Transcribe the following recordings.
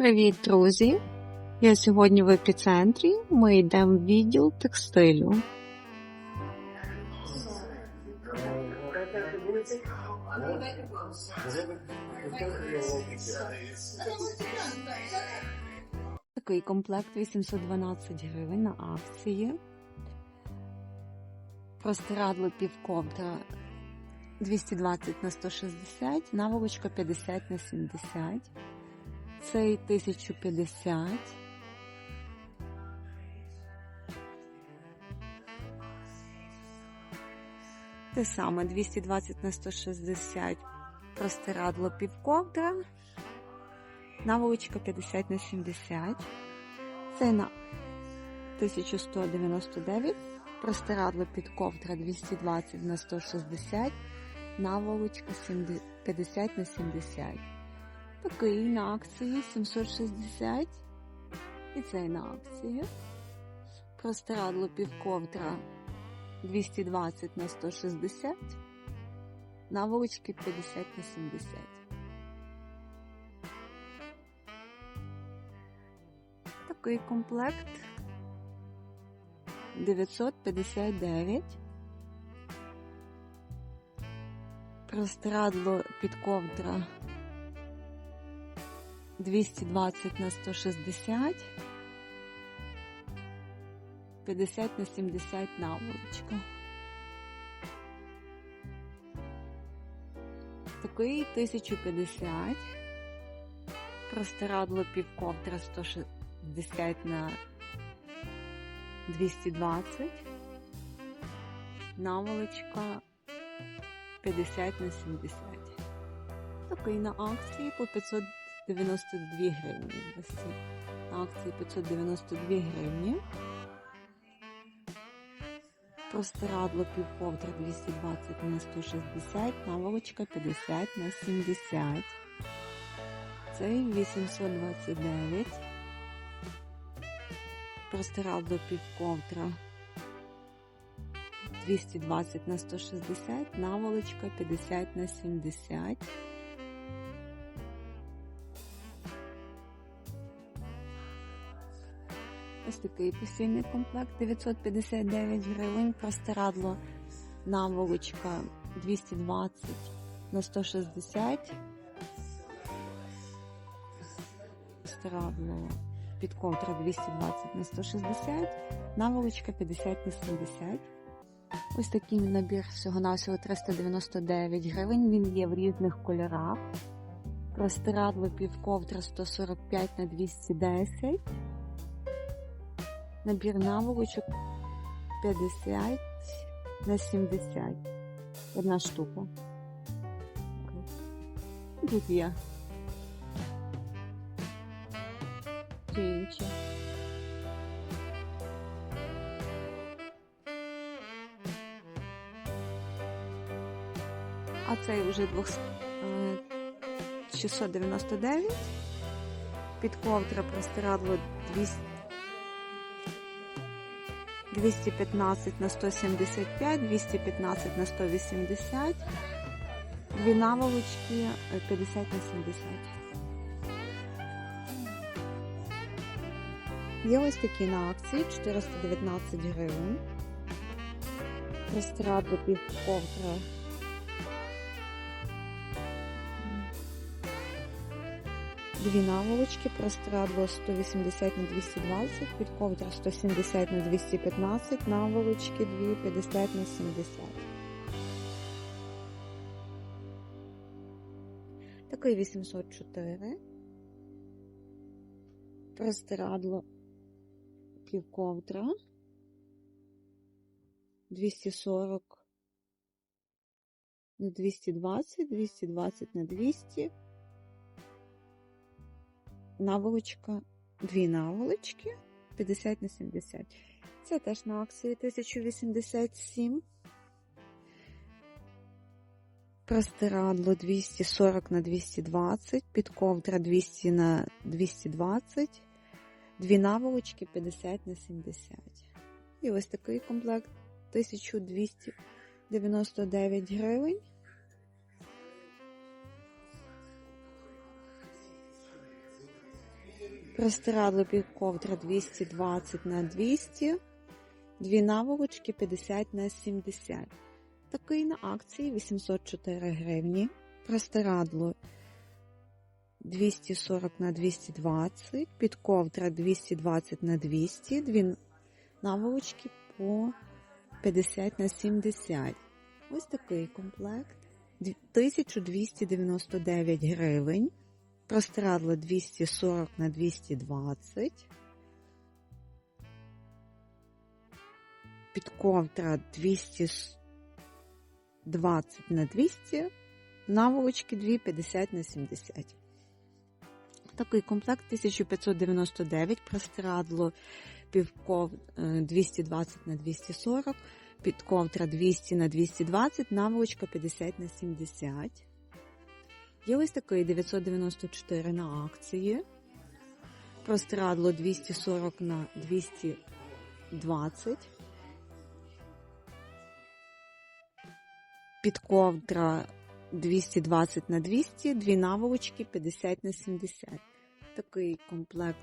Привіт, друзі! Я сьогодні в епіцентрі. Ми йдемо в відділ текстилю. Такий комплект 812 гривень на акції. Простирадло півковдра 220 на 160, наволочка 50 на 70. Цей 1050. Те саме 220 на 160 простирадло півковдра, наволочка 50 на 70. Це на 1199, простирадло під ковдра 220 на 160, наволочка 50 на 70. Такий на акції 760. І цей на акції. Простирадло півковдра 220 на 160. Наволочки 50 на 70. Такий комплект 959. Простирадло під ковдра 220 на 160, 50 на 70 наволочка. Такий 1050, простирадло півковдра 160 на 220, наволочка 50 на 70. Такий на акції по 500 92 гривні. Ось ці на акції 592 гривні. Простирадло півковдра 220 на 160, наволочка 50 на 70. Цей 829. Простирадло півковдра 220 на 160, наволочка 50 на 70. Ось такий постійний комплект 959 гривень, простирадло наволочка 220 на 160. Простирадло під контра 220 на 160, наволочка 50 на 70. Ось такий набір всього-навсього 399 гривень. Він є в різних кольорах. Простирадло півковдра 145 на 210. Набір наволочок 50 на 70. Одна штука. Тут є. Інше. А цей вже 200, е, 699. Під ковдра простирадло 200. 215 на 175, 215 на 180, дві наволочки 50 на 70. Є ось такі на акції 419 гривень. Простирадло пів ковдра. Дві наволочки, простирадло 180 на 220, під ковдра 170 на 215, наволочки 2 50 на 70. Такий 804. Простирадло півковдра 240 на 220, 220 на 200 наволочка, дві наволочки 50 на 70. Це теж на акції 1087. Простирадло 240 на 220, підковдра 200 на 220, дві наволочки 50 на 70. І ось такий комплект 1299 гривень. Простирадло під ковдра 220 на 200, дві наволочки 50 на 70. Такий на акції 804 гривні. Простирадло 240 на 220, під ковдра 220 на 200, дві наволочки по 50 на 70. Ось такий комплект. 1299 гривень. Простирадло 240 на 220. Під ковдра 220 на 200. Наволочки 2 50 на 70. Такий комплект 1599. Простирадло півков 220 на 240. Під ковдра 200 на 220, наволочка 50 на 70. Є ось такий 994 на акції. Простирадло 240 на 220. Під ковдра 220 на 200, дві наволочки 50 на 70. Такий комплект.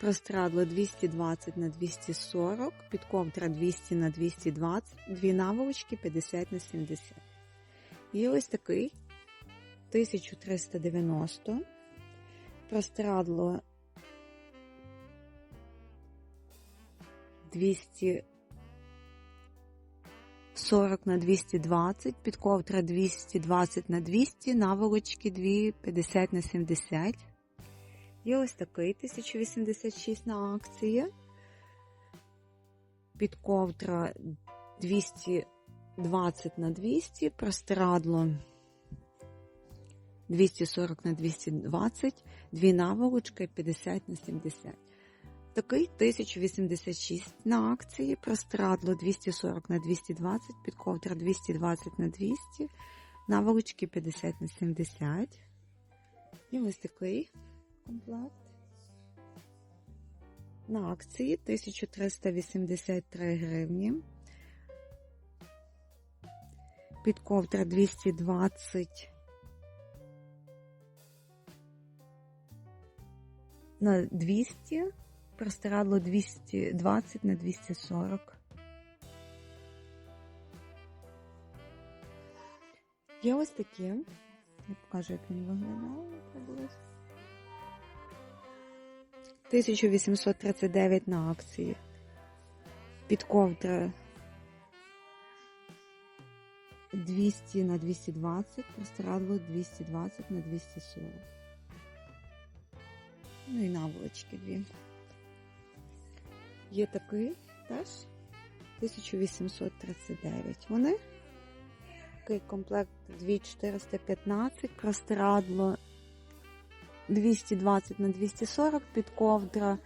Прострадло 220 на 240, під ковдра 200 на 220, дві наволочки 50 на 70. І ось такий 1390. Прострадло 240 на 220, під ковдра 220 на 200, наволочки 2 50 на 70. Є ось такий 1086 на акції. Під ковдра 220 на 200, простирадло 240 на 220, дві наволочки 50 на 70. Такий 1086 на акції, простирадло 240 на 220, під ковдра 220 на 200, наволочки 50 на 70. І ось такий комплект. На акції 1383 гривні. Під ковдра 220 на 200, простирадло 220 на 240. Є ось такі. Я покажу, як він виглядає приблизно. 1839 на акції. Під ковдра 200 на 220, простирадло 220 на 240. Ну і наволочки дві. Є такий теж 1839. Вони такий комплект 2415, простирадло 220 на 240 під ковдра,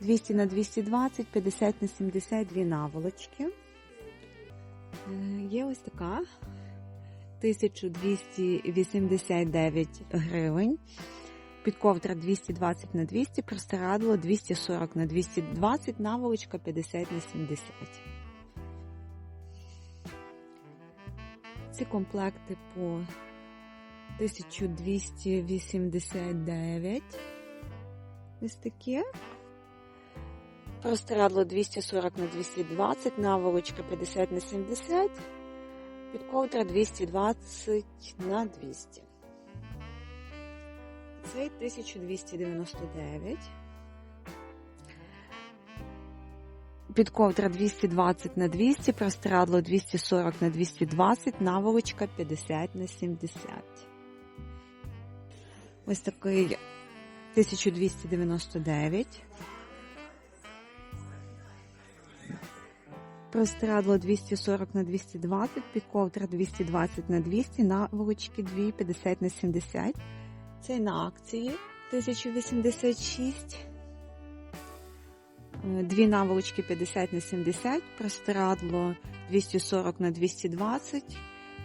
200 на 220, 50 на 72 наволочки. Є ось така 1289 гривень. Під ковдра 220 на 200, простирадло 240 на 220, наволочка 50 на 70. Ці комплекти по 1289. Ось таке. Простирадло 240 на 220, наволочка 50 на 70, підковдра 220 на 200. Цей 1299. Під ковдра 220 на 200, простирадло 240 на 220, наволочка 50 на 70. Ось такий 1299. Простирадло 240 на 220, під ковдра 220 на 200, наволочки 2 50 на 70. Цей на акції 1086. Дві наволочки 50 на 70, простирадло 240 на 220,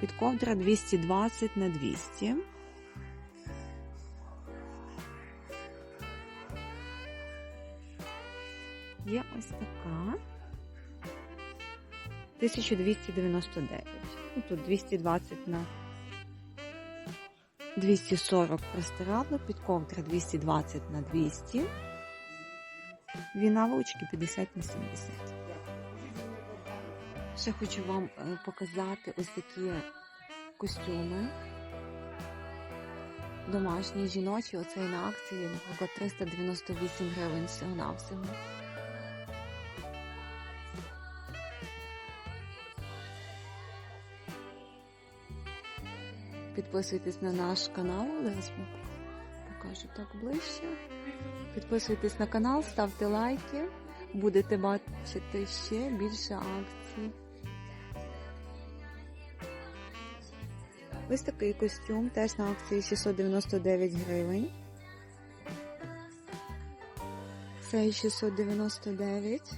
під ковдра 220 на 200. Є ось така 1299. Ну, Тут 220 на 240 простирадло, під ковдра 220 на 200. Дві наволочки 50 на 70. Ще хочу вам е, показати ось такі костюми. Домашні, жіночі, оцей на акції, наприклад, 398 гривень всього Підписуйтесь на наш канал, зараз покажу так ближче. Підписуйтесь на канал, ставте лайки, будете бачити ще більше акцій. Ось такий костюм, теж на акції 699 гривень. Цей 699.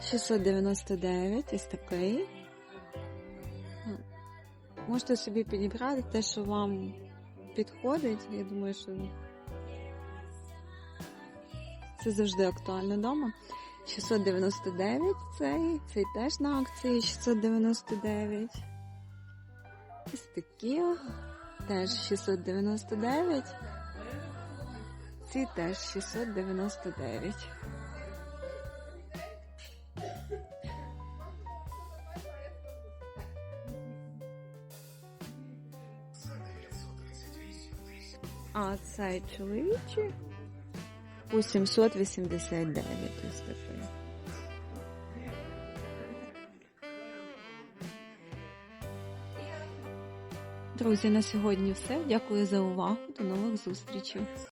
699, ось такий. Можете собі підібрати те, що вам підходить. Я думаю, що це завжди актуально вдома. 699 цей, цей теж на акції 699. Ось такі теж 699. Ці теж 699. А цей чоловічий у 789 ось. Друзі, на сьогодні все. Дякую за увагу. До нових зустрічей.